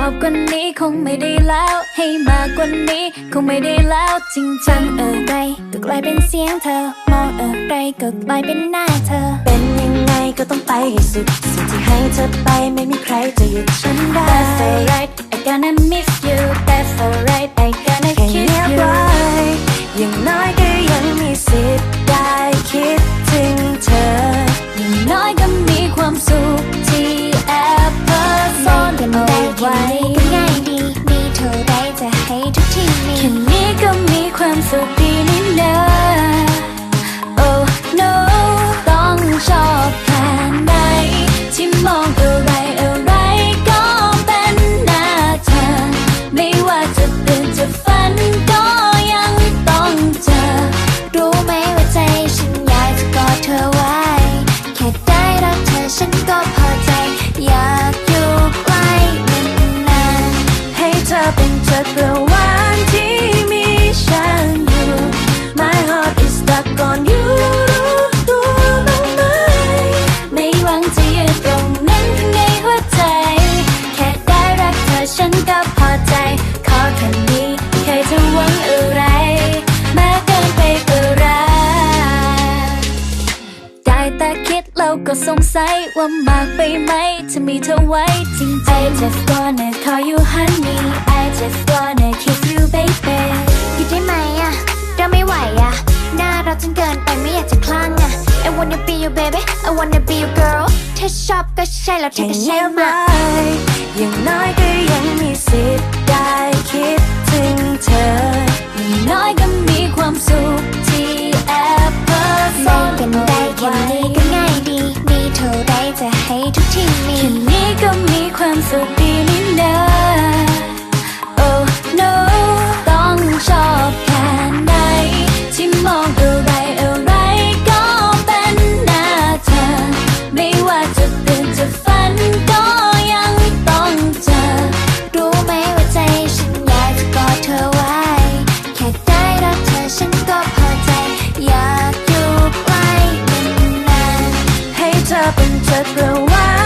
อบกว่านี้คงไม่ได้แล้ว ให้มากกว่านี้คงไม่ได้แล้วจริงจังเอะไรก็กลายเป็นเสียงเธอ มองอะไรก็กลายเป็นหน้าเธอ เป็นยังไงก็ต้องไปให้สุด สิ่งที่ให้เธอไปไม่มีใครจะหยุดฉันได้ อเป็ แต่คิดแล้วก็สงสัยว่ามากไปไหมจะมีเธอไว้จริงๆ I just wanna call you honey I just wanna kiss you baby ๆหยุดได้ไหมอะเราไม่ไหวอะหน้าเราจนเกินไปไม่อยากจะคลั่งอะ I wanna be your baby I wanna be your girl ถ้าชอบก็ใช่แล้วเธอแค่ก็ใช่เงียบมาไว้อย่างน้อยก็ยังมีสิทธิ์ได้คิด จะประวัติ